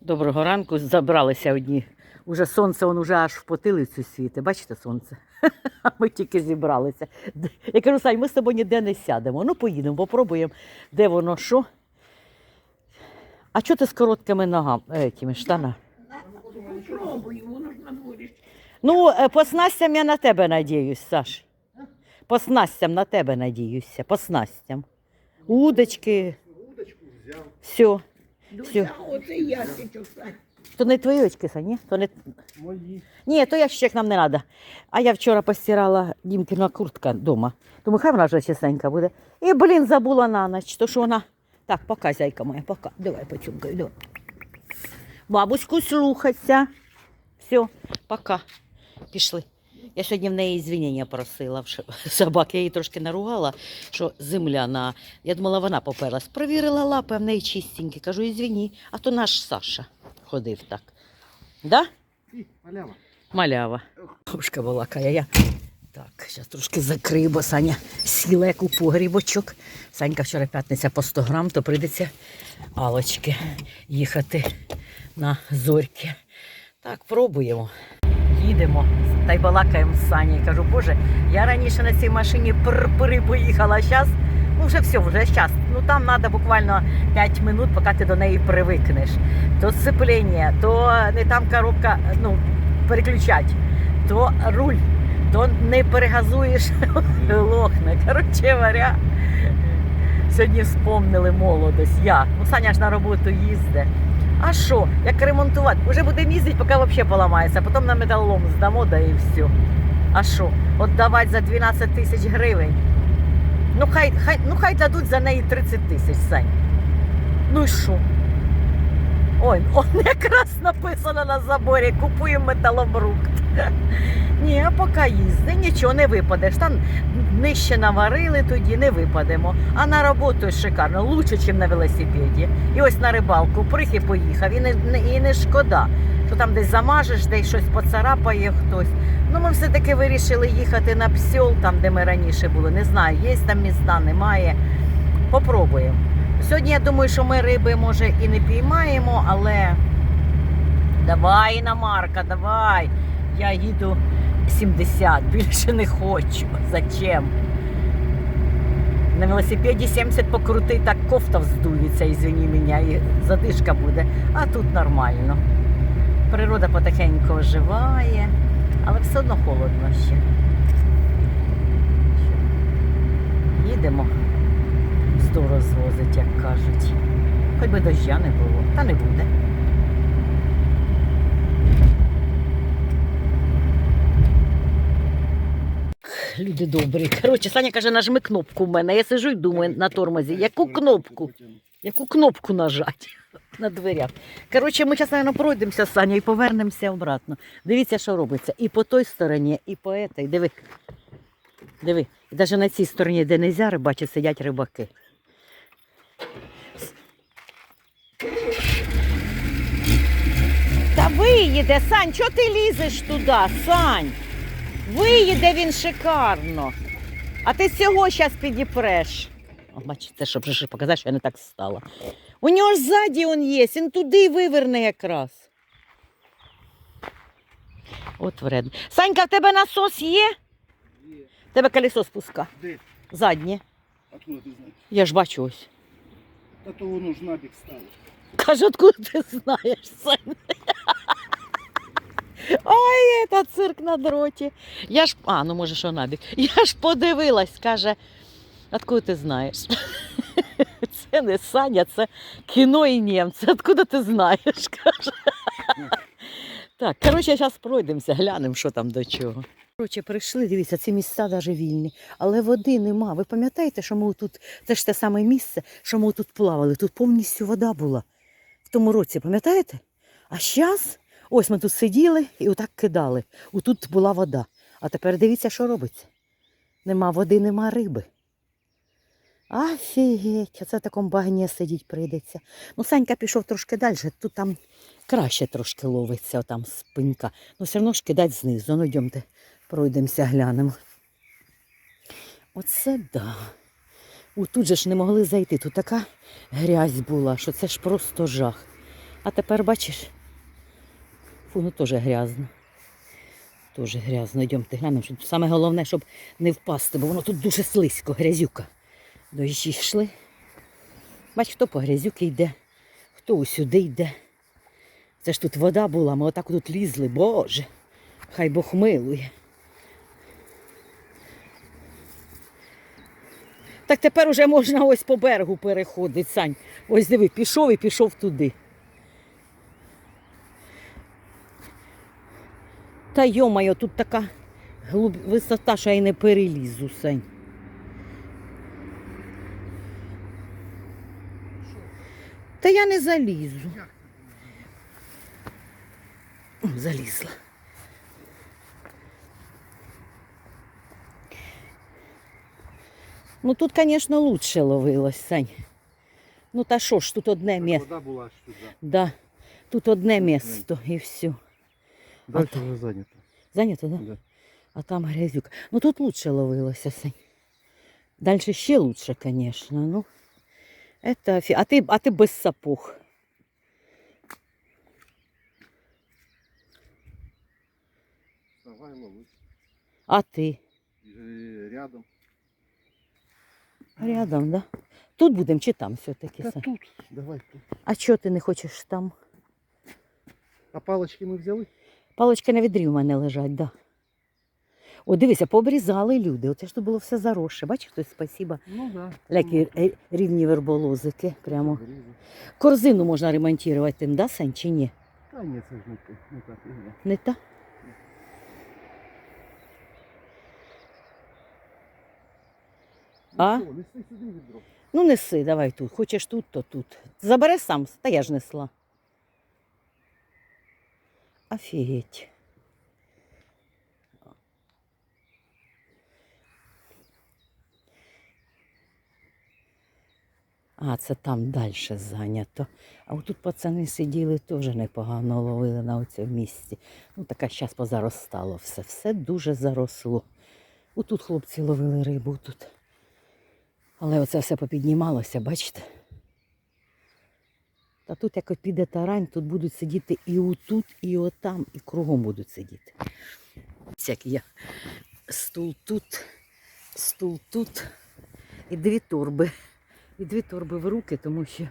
Доброго ранку, забралися одні. Уже сонце, он уже аж в потилицю світи. Бачите сонце? А ми тільки зібралися. Я кажу, Сань, ми з тобою ніде не сядемо. Ну, поїдемо, попробуємо, де воно що. А чого ти з короткими ногами, етими, штана? Воно. Ну, е, по снастям я на тебе надіюсь, Саш. По снастям на тебе надіюся, по снастям. Удочки. Все. Оце ясичок, То не твої очки, Сань, ні? То не... Мої. Ні, то ящик нам не треба. А я вчора постирала Дімкіна куртка вдома. Тому хай вона вже чистенька буде. І, блін, забула на ніч. То що вона. Так, пока, зайка моя, пока. Давай поцюмкаю, давай. Бабуську слухайся. Все, пока. Пішли. Я сьогодні в неї звінення просила. що Собак, я її трошки наругала, що земля на. Я думала, вона поперлась. Провірила лапи, в неї чистенькі. Кажу, ізвіні, а то наш Саша ходив так. Да? І, малява. Малява. Бабушка балакає. Я так, зараз трошки закрию, бо Саня сіла як у погрібочок. Санька вчора п'ятниця по 100 грам, то прийдеться алочки їхати на зорьки. Так, пробуємо. Їдемо та й балакаємо з Сані. Кажу, боже, я раніше на цій машині пр-при поїхала, а зараз, ну вже все, вже зараз. Ну там треба буквально 5 минут, поки ти до неї привикнеш. То сцеплення, то не там коробка, ну, переключать, то руль, то не перегазуєш, лохне. Коротше говоря, сьогодні вспомнили молодость. Я. Ну, Саня ж на роботу їздить. А що, як ремонтувати? Уже будемо їздити, поки взагалі поламається, потім на металолом здамо, да і все. А що, от давати за 12 тисяч гривень. Ну хай, хай, ну хай дадуть за неї 30 тисяч, Сань. Ну і що? Ой, он якраз написано на заборі, купуємо металобрухт. Ні, поки їзди, нічого не випадеш. Там нижче наварили тоді, не випадемо. А на роботу шикарно, лучше, ніж на велосипеді. І ось на рибалку прих і поїхав. І не, і не шкода, що там десь замажеш, десь щось поцарапає хтось. Ну, ми все-таки вирішили їхати на псьол, там, де ми раніше були. Не знаю, є там міста, немає. Попробуємо. Сьогодні я думаю, що ми риби може і не піймаємо, але давай, Іномарка, давай. Я їду 70, більше не хочу. Зачем? На велосипеді 70 покрути, так кофта вздується, ізвини мене, і задишка буде. А тут нормально. Природа потихеньку оживає, але все одно холодно ще. Їдемо. Сто розвозить, як кажуть. Хоч би доща не було, та не буде. Люди добрі. Коротше, Саня каже, нажми кнопку в мене. Я сижу і думаю на тормозі, яку кнопку? Яку кнопку нажати на дверях. Коротше, ми зараз, мабуть, пройдемося Саня і повернемося обратно. Дивіться, що робиться. І по той стороні, і по этой. Диви. Диви. Навіть на цій стороні, де не можна рибачити, сидять рибаки. Та виїде, Сань, чого ти лізеш туди, Сань? Виїде він шикарно. А ти цього зараз підіпреш. О, бачите, щоб вже показати, що я не так стала. У нього ж ззаді він є, він туди виверне якраз. От вредно. Санька, в тебе насос є? Є. В тебе колесо спуска. Де? Заднє. Откуда ти знаєш? Я ж бачу ось. Та то воно ж набік стало. Каже, откуда ти знаєш, Сань? Ой, це цирк на дроті. Я ж, а, ну може, що набік. Я ж подивилась, каже, откуда ти знаєш? Це не Саня, це кіно і німці. Откуда ти знаєш? каже. Так, коротше, зараз пройдемося, глянемо, що там до чого. Коротше, прийшли, дивіться, ці місця навіть вільні, але води нема. Ви пам'ятаєте, що ми тут, це ж те саме місце, що ми тут плавали, тут повністю вода була в тому році, пам'ятаєте? А зараз, ось ми тут сиділи і отак кидали. Отут була вода. А тепер дивіться, що робиться. Нема води, нема риби. Офігеть, оце в такому багні сидіть прийдеться. Ну, Санька пішов трошки далі, тут там краще трошки ловиться, там спинька. Ну, все одно ж кидать знизу. Ну, йдемте, пройдемося, глянемо. Оце да. У тут же ж не могли зайти. Тут така грязь була, що це ж просто жах. А тепер бачиш? Фу, ну теж грязно. Теж грязно. Йдемте глянемо. Щоб... Саме головне, щоб не впасти, бо воно тут дуже слизько, грязюка. Дощі йшли. Бач, хто по грязюки йде, хто усюди йде. Це ж тут вода була, ми отак тут лізли, Боже. Хай Бог милує. Так тепер уже можна ось по берегу переходити, Сань. Ось диви, пішов і пішов туди. Та йомайо, тут така глуб... висота, що я й не перелізу, Сань. Та я не залізу. О, Залізла. Ну тут, звісно, лучше ловилось, Сань. Ну та що ж, тут одне місце. Вода була сюди. Да. Тут одне місто і все. Далі так. вже зайнято. Зайнято, да? Да. А там грязюк. Ну тут лучше ловилося, Сань. Дальше ще лучше, конечно. Ну, это... А ти, а ти без сапог. Давай ловить. А ти? Е, Рядом. Рядом, да? Тут будемо чи там все-таки? Та тут. Давай тут. А чого ти не хочеш там? А палочки ми взяли? Палочки на відрі у мене лежать, да. О, дивися, пообрізали люди. Оце ж тут було все заросше. Бачиш, хтось спасіба. Ну да. Які е, рівні верболозики. Прямо. Корзину можна ремонтувати тим, да, Сань, чи ні? Та ні, це ж не, те, не так. Не та? А? Ну що, неси сюди відро. Ну неси, давай тут. Хочеш тут, то тут. Забери сам, та я ж несла. Офігеть. А, це там далі зайнято. А отут пацани сиділи теж непогано ловили на оцьому місці. Ну, таке зараз позаростало все. Все дуже заросло. Отут хлопці ловили рибу тут. Але оце все попіднімалося, бачите? Та тут, як піде тарань, тут будуть сидіти і отут, і отам, і кругом будуть сидіти. Як я стул тут, стул тут, і дві торби. І дві торби в руки, тому що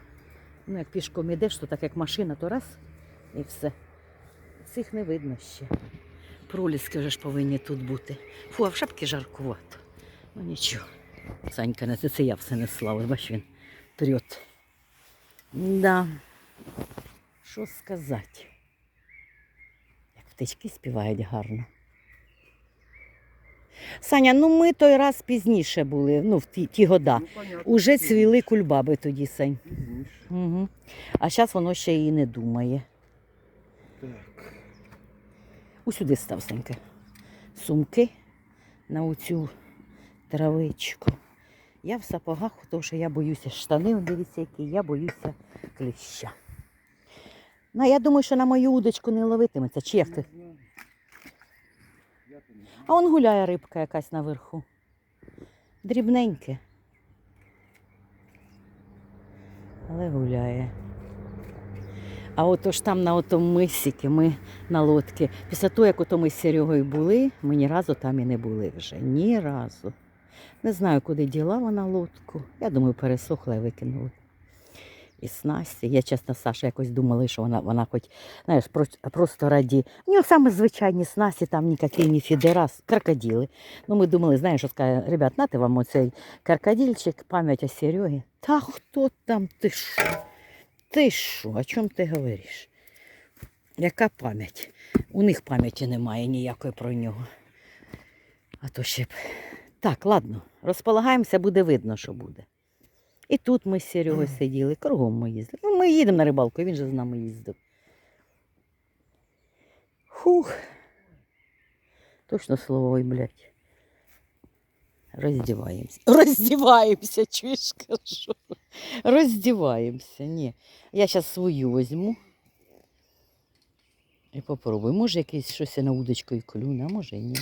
ну, як пішком йдеш, то так як машина, то раз і все. Цих не видно ще. Проліски вже ж повинні тут бути. Фу, а в шапки жаркувато. Ну нічого. Санька, не це, я все несла, бач він трьот. Да. Що сказати? Як птички співають гарно. Саня, ну ми той раз пізніше були, ну в ті, ті года. Ну, понятно. Уже цвіли кульбаби тоді, Сань. Пізніше. Угу. А зараз воно ще і не думає. Так. Усюди став Санька. Сумки на оцю травичку. Я в сапогах, тому що я боюся штани, дивіться, які, я боюся кліща. Ну, я думаю, що на мою удочку не ловитиметься. Чи як ти? А он гуляє рибка якась наверху. Дрібненьке. Але гуляє. А ото ж там на отому мисіки ми на лодці. Після того, як ото ми з Серегою були, ми ні разу там і не були вже. Ні разу. Не знаю, куди діла вона лодку. Я думаю, пересохла і викинули. І снасті. Я чесно, Саша, якось думала, що вона, вона хоч, знаєш, просто раді. У нього саме звичайні снасті, там ніякі ні фідерас, крокодили. Ну, ми думали, знаєш, що скаже, ребят, нате вам оцей крокодильчик, пам'ять о Серегі. Та хто там ти що? Ти що? О чому ти говориш? Яка пам'ять? У них пам'яті немає ніякої про нього. А то ще б. Так, ладно, розполагаємося, буде видно, що буде. І тут ми з Серегою сиділи, кругом ми їздили. Ну, ми їдемо на рибалку, він же з нами їздив. Фух. Точно слово, ой, блядь. Роздіваємося. Роздіваємося, чуєш, кажу. Роздіваємося. Ні. Я зараз свою візьму. І попробую. Може, якийсь щось я на удочку і клюне, а може і ні.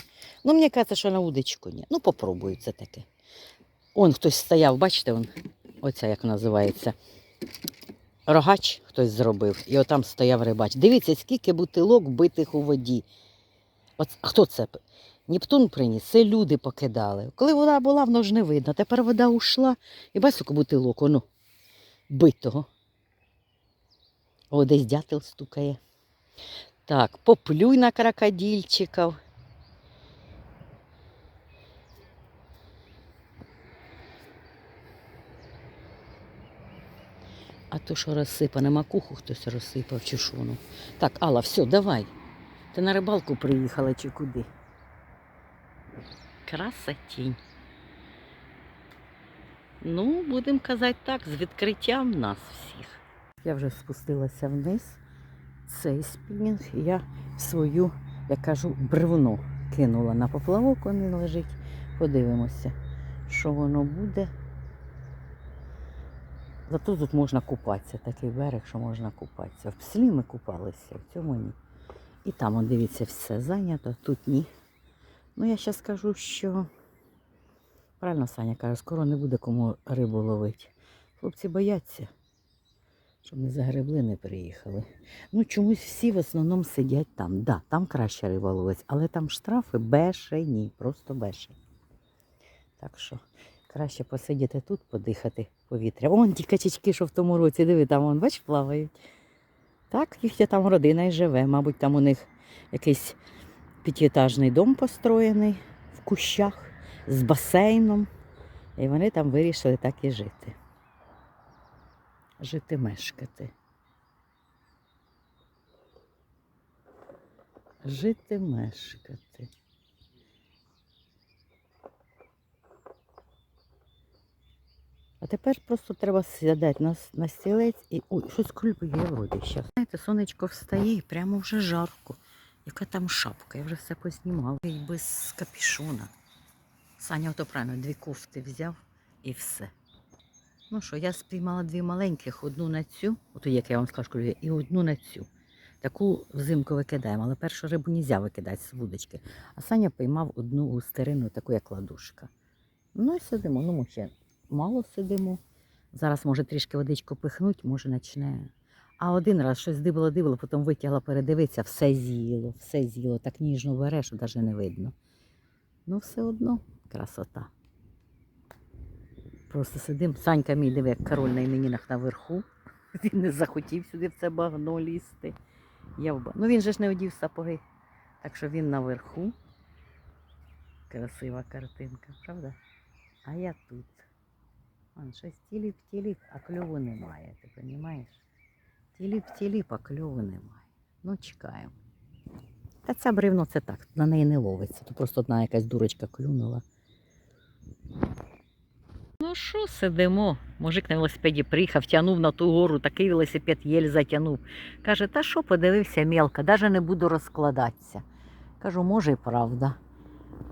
Ну, мені кажеться, що на удочку ні. Ну, попробую це таке. Он хтось стояв, бачите, он, оця як називається. рогач хтось зробив, і отам стояв рибач. Дивіться, скільки бутилок битих у воді. От хто це? Нептун приніс, це люди покидали. Коли вода була, воно ж не видно. Тепер вода ушла, і скільки бутилок, воно битого. О, десь дятел стукає. Так, поплюй на крокодильчиків. А то що розсипане, макуху хтось розсипав чи ну. Так, Алла, все, давай. Ти на рибалку приїхала чи куди? Красотінь. Ну, будемо казати так, з відкриттям нас всіх. Я вже спустилася вниз. Цей спінінг я свою, як кажу, бревно кинула на поплавок, він лежить. Подивимося, що воно буде. Зато тут можна купатися, такий берег, що можна купатися. В пслі ми купалися, в цьому ні. І там, он, дивіться, все зайнято, тут ні. Ну, я зараз скажу, що правильно Саня каже, скоро не буде кому рибу ловити. Хлопці бояться, щоб не загребли, не приїхали. Ну, чомусь всі в основному сидять там. Да, там краще риба ловить, але там штрафи бешені, просто бешені. Так що краще посидіти тут, подихати повітря. Вон ті качечки, що в тому році, диви, там вон, бач, плавають. Так, їхня там родина і живе. Мабуть, там у них якийсь п'ятиетажний дом построєний в кущах з басейном. І вони там вирішили так і жити. Жити мешкати. Жити мешкати. Тепер просто треба сідати на, на стілець і. Ой, щось клює вроді ще. Знаєте, сонечко встає і прямо вже жарко. Яка там шапка? Я вже все познімала. І без капішона. Саня, ото правильно, дві кофти взяв і все. Ну що, я спіймала дві маленьких, одну на цю, ото як я вам скажу, і одну на цю. Таку взимку викидаємо, але першу рибу не можна викидати з вудочки. А Саня поймав одну густерину, таку як ладушка. Ну і сидимо, ну ще мало сидимо. Зараз може трішки водичку пихнуть, може почне. А один раз щось дибило, потім витягла передивитися, все з'їло, все з'їло, так ніжно бере, що навіть не видно. Ну, все одно красота. Просто сидимо. Санька мій диви, як король на іменінах наверху. Він не захотів сюди в це багно лізти. Я в... Ну він же ж не одів сапоги. Так що він наверху. Красива картинка, правда? А я тут. Вон щось тіліп тіліп, а кльову немає, ти розумієш? Тіліп тіліп, а кльову немає. Ну, чекаємо. Та ця бревно це так, на неї не ловиться. То просто одна якась дурочка клюнула. Ну що сидимо? Мужик на велосипеді приїхав, тягнув на ту гору, такий велосипед єль затягнув. Каже, та що подивився мелко, навіть не буду розкладатися. Кажу, може, і правда.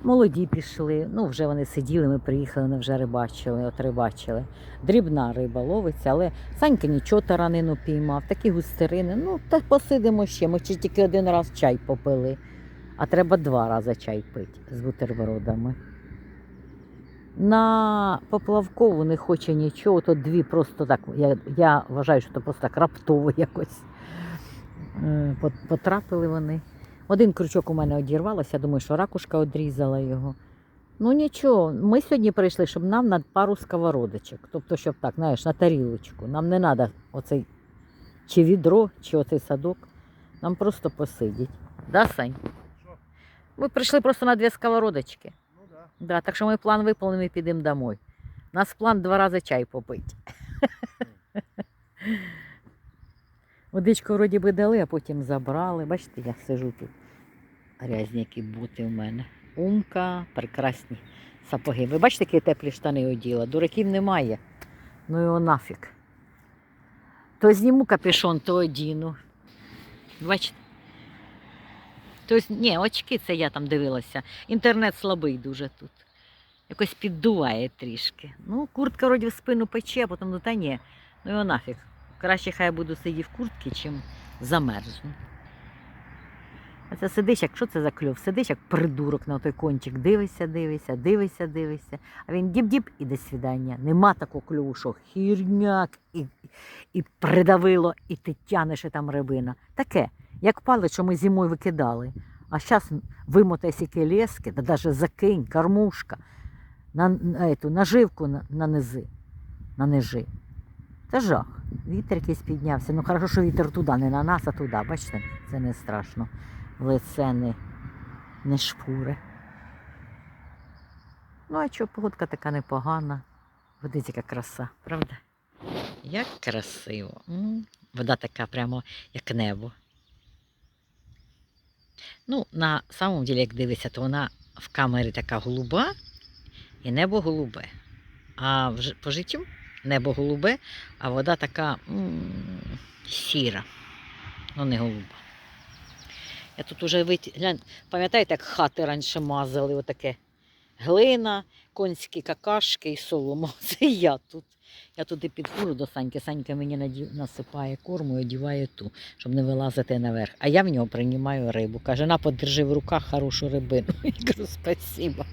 Молоді пішли, ну вже вони сиділи, ми приїхали, вони вже рибачили, от рибачили. Дрібна риба ловиться, але Санька нічого таранину піймав, такі густерини. Ну, та посидимо ще. Ми ще тільки один раз чай попили, а треба два рази чай пити з бутербродами. На поплавкову не хоче нічого, то дві просто так. Я, я вважаю, що це просто так раптово якось е, потрапили вони. Один крючок у мене одірвалося, я думаю, що ракушка одрізала його. Ну нічого, ми сьогодні прийшли, щоб нам на пару сковородочок. Тобто, щоб так, знаєш, на тарілочку. Нам не треба оцей чи відро, чи оцей садок. Нам просто посидіть. Да, Сань? Що? Ми прийшли просто на дві сковородочки. Ну так. Да, так що ми план виповнений, підемо домой. У нас план два рази чай попити. Водичку вроді би дали, а потім забрали. Бачите, я сижу тут. Грязні які бути в мене. Умка, прекрасні сапоги. Ви бачите, які теплі штани оділа? Дураків немає. Ну його нафіг. То зніму капюшон, то одіну. Бачите? Тобто, ні, очки це я там дивилася. Інтернет слабий дуже тут. Якось піддуває трішки. Ну, куртка вроді в спину пече, а потім ну та ні. Ну його нафіг. Краще хай буду сидіти в куртці, чим замерзну. А це сидиш, як що це за кльов? Сидиш, як придурок на той кончик, дивишся, дивишся, дивишся, дивишся. А він діб-діб і до свідання. Нема такого кльову, що хірняк і, і придавило, і ти тянеш і там рибина. Таке, як палець, що ми зимою викидали. А зараз вимотай сіки лески, да навіть закинь, кормушка, на, на ету, наживку на, на низи, на нижи. Це жах. Вітер якийсь піднявся. Ну, хорошо, що вітер туди, не на нас, а туди. Бачите, це не страшно. Лице не, не шпури. Ну, а чого погодка така непогана. Водиться яка краса, правда? Як красиво. Вода така прямо як небо. Ну, на самом деле, як дивишся, то вона в камері така голуба і небо голубе. А в, по життю небо голубе, а вода така м, сіра. Ну, не голуба. Я тут уже вит... глянь, пам'ятаєте, як хати раніше мазали, отаке глина, конські какашки і солома. Це я тут. Я туди підходжу до Саньки. Санька мені насипає корму і одіває ту, щоб не вилазити наверх. А я в нього приймаю рибу. Каже, на, подержи в руках хорошу рибину. Я кажу, спасибо.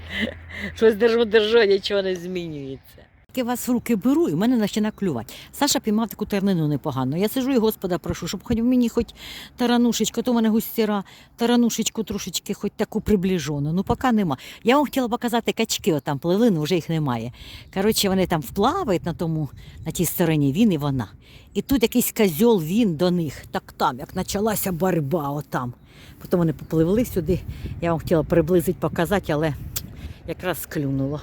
Щось держу, держу, нічого не змінюється. Я вас в руки беру, і в мене починає клювати. Саша піймав таку тернину непогану. Я сижу і Господа прошу, щоб хоч мені хоч таранушечку, то в мене густіра, таранушечку трошечки хоч таку приближену. Ну, поки нема. Я вам хотіла показати качки, отам пливли, ну вже їх немає. Коротше, вони там вплавають на тому, на тій стороні, він і вона. І тут якийсь козьол, він до них. Так там, як почалася боротьба, отам. Потім вони попливли сюди. Я вам хотіла приблизити, показати, але якраз клюнуло.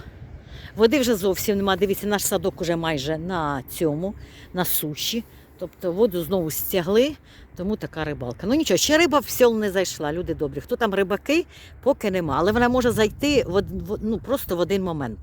Води вже зовсім нема. Дивіться, наш садок уже майже на цьому, на суші. Тобто воду знову стягли, тому така рибалка. Ну нічого, ще риба в сел не зайшла, люди добрі. Хто там рибаки, поки нема. Але вона може зайти в- ну, просто в один момент.